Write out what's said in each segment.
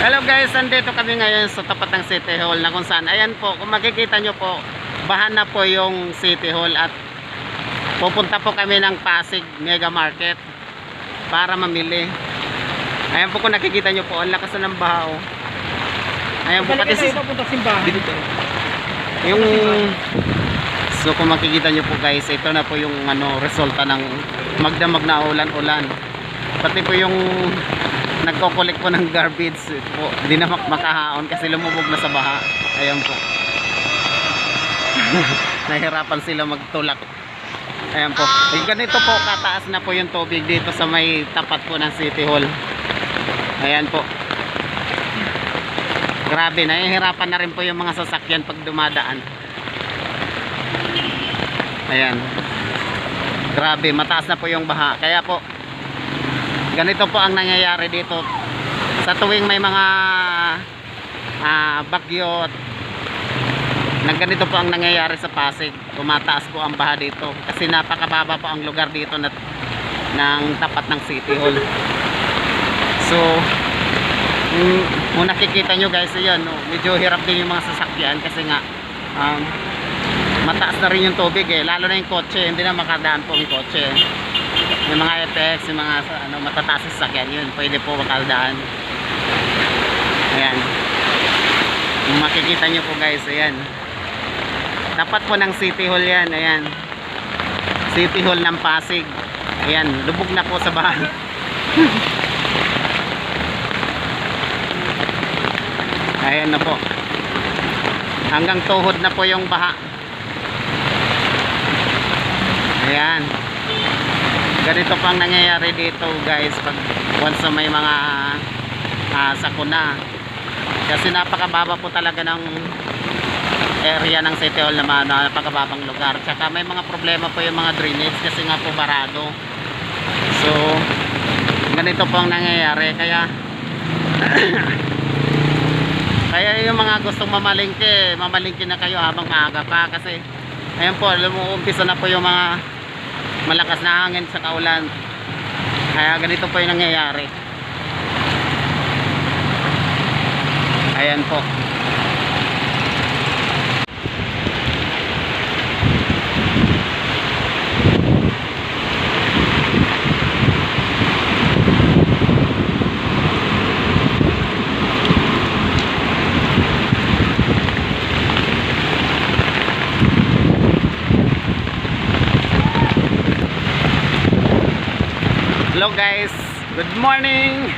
Hello guys, andito kami ngayon sa tapat ng City Hall na kung saan, ayan po, kung makikita nyo po, bahan na po yung City Hall at pupunta po kami ng Pasig Mega Market para mamili. Ayan po kung nakikita nyo po, ang lakas na ng baha oh. Ayan po, pati simbahan. yung So kung makikita nyo po guys, ito na po yung ano resulta ng magdamag na ulan-ulan. Pati po yung nagko-collect po ng garbage po, hindi na mak- makahaon kasi lumubog na sa baha. Ayan po. Nahirapan sila magtulak. Ayan po. Eh, ganito po kataas na po yung tubig dito sa may tapat po ng City Hall. Ayan po. Grabe, nahihirapan na rin po yung mga sasakyan pag dumadaan. Ayan. Grabe, mataas na po yung baha. Kaya po, ganito po ang nangyayari dito. Sa tuwing may mga ah, bagyo at na ganito po ang nangyayari sa Pasig. Tumataas po ang baha dito. Kasi napakababa po ang lugar dito na, ng tapat ng City Hall. So, mm, kung nakikita nyo guys, yun, no, medyo hirap din yung mga sasakyan kasi nga, um, mataas na rin yung tubig eh lalo na yung kotse hindi na makadaan po yung kotse yung mga FX yung mga ano, matataas sa sasakyan yun pwede po makadaan ayan. Kung makikita nyo po guys ayan. Tapat po ng City Hall yan ayan. City Hall ng Pasig. Ayan lubog na po sa bahay. Ayan na po. Hanggang tuhod na po yung baha. Ayan. Ganito pang nangyayari dito guys pag once may mga ah, sakuna. Kasi napakababa po talaga ng area ng City Hall naman, na napakababang lugar. Tsaka may mga problema po yung mga drainage kasi nga po barado. So, ganito po ang nangyayari. Kaya, kaya yung mga gustong mamalingke, mamalingke na kayo habang maaga pa kasi Ayan po, lumuumpisa na po yung mga malakas na hangin sa kaulan. Kaya ganito po yung nangyayari. Ayan po. Hello guys, good morning.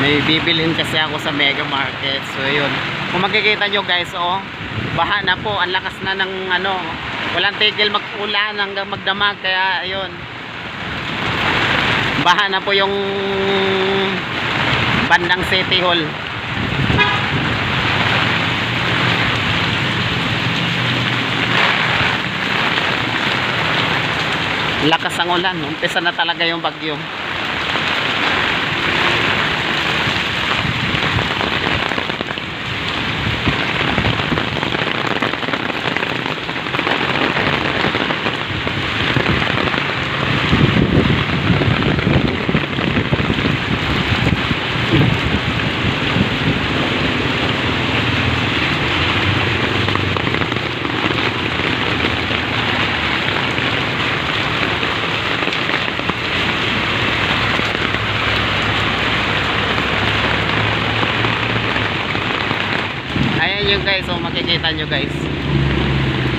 May bibilhin kasi ako sa Mega Market. So yun. Kung makikita nyo guys, oh, baha na po. Ang lakas na ng ano, walang tigil mag-ulan hanggang magdamag. Kaya ayun. Baha na po yung bandang City Hall. Lakas ang ulan. Umpisa na talaga yung bagyo. Ayan yung guys, so makikita nyo guys.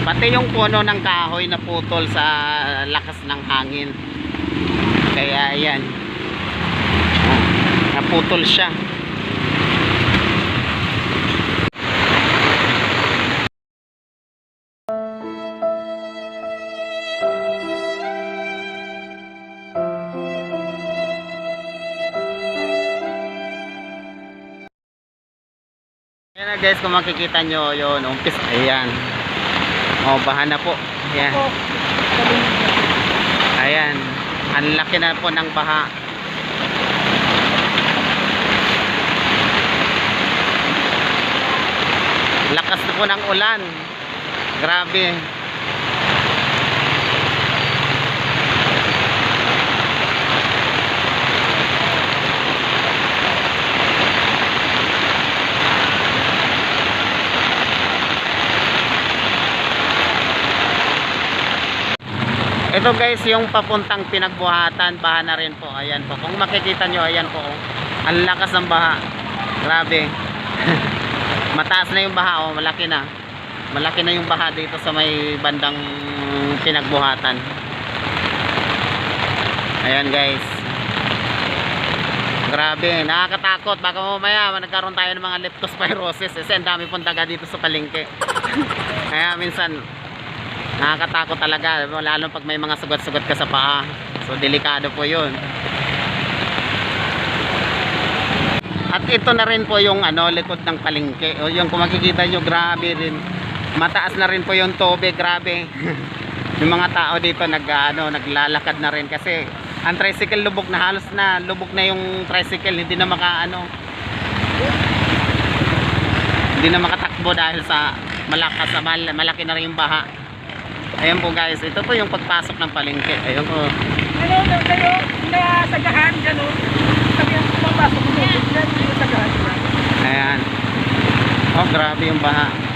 Pati yung puno ng kahoy na putol sa lakas ng hangin. Kaya ayan. Oh, naputol siya. Guys, kung makikita nyo yun, umpis, ayan. O, baha na po. Ayan. Ayan. Ang laki na po ng baha. Lakas na po ng ulan. Grabe. Ito guys, yung papuntang pinagbuhatan, baha na rin po. Ayan po. Kung makikita nyo, ayan po. oh. Ang lakas ng baha. Grabe. Mataas na yung baha, oh. Malaki na. Malaki na yung baha dito sa may bandang pinagbuhatan. Ayan guys. Grabe, nakakatakot. Baka mamaya nagkaroon tayo ng mga leptospirosis. Kasi ang dami pong daga dito sa palengke. Kaya minsan, nakakatakot talaga. Lalo pag may mga sugat-sugat ka sa paa. So, delikado po yun. At ito na rin po yung ano, likod ng palengke. O yung kung makikita nyo, grabe rin. Mataas na rin po yung tubig, grabe. yung mga tao dito nag, ano, naglalakad na rin kasi ang tricycle lubog na halos na lubog na yung tricycle hindi na maka ano hindi na makatakbo dahil sa malakas sa mal, malaki na rin yung baha ayan po guys. Ito po yung pagpasok ng palengke. Ayun po. Ano na kayo? Na sagahan gano'n? Sabi ang pumapasok mo dyan yung sagahan ayan. Oh grabe yung baha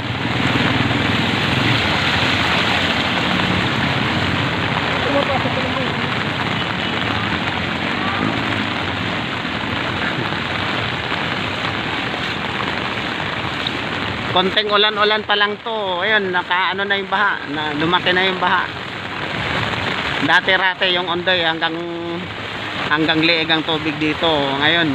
konting ulan-ulan pa lang to. Ayun naka ano na yung baha na lumaki na yung baha. Dati-rate yung ondoy hanggang hanggang liig ang tubig dito. Ngayon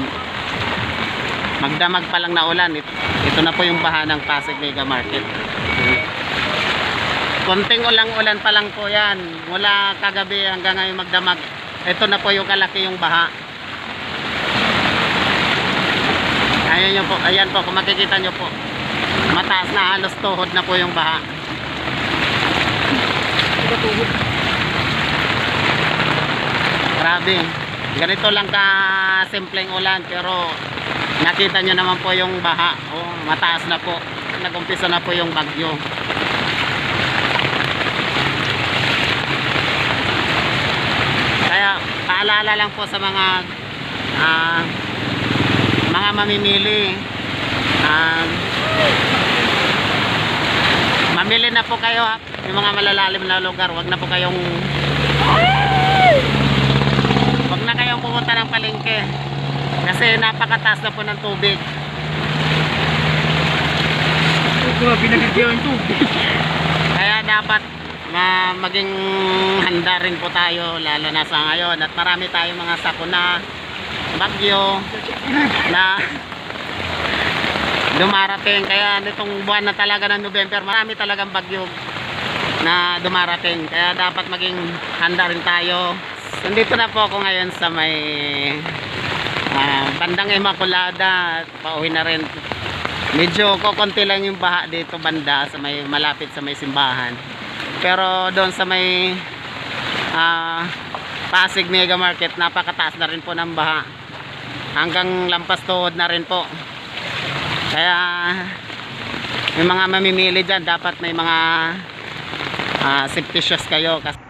magdamag pa lang na ulan. Ito, ito na po yung baha ng Pasig Mega Market. Konting ulang-ulan pa lang po yan. Mula kagabi hanggang ngayon magdamag. Ito na po yung kalaki yung baha. Ayan nyo po ayan po kung makikita nyo po mataas na halos tuhod na po yung baha. Grabe. Ganito lang ka simpleng ulan pero nakita nyo naman po yung baha. Oh, mataas na po. Nagumpisa na po yung bagyo. Kaya paalala lang po sa mga ah, mga mamimili. Ah, mamili na po kayo ha. yung mga malalalim na lugar wag na po kayong wag na kayong pumunta ng palengke kasi napakataas na po ng tubig Grabe nagigyan yung tubig. kaya dapat ma maging handa rin po tayo lalo na sa ngayon at marami tayong mga sakuna bagyo na dumarating. Kaya nitong buwan na talaga ng November marami talagang bagyo na dumarating. Kaya dapat maging handa rin tayo. Nandito na po ako ngayon sa may ah, bandang Immaculada pauwi na rin. Medyo kokonti lang yung baha dito banda sa may malapit sa may simbahan. Pero doon sa may ah, Pasig Mega Market napakataas na rin po ng baha. Hanggang lampas tuhod na rin po kaya yung mga mamimili dyan. Dapat may mga ah, safety kayo. Kasi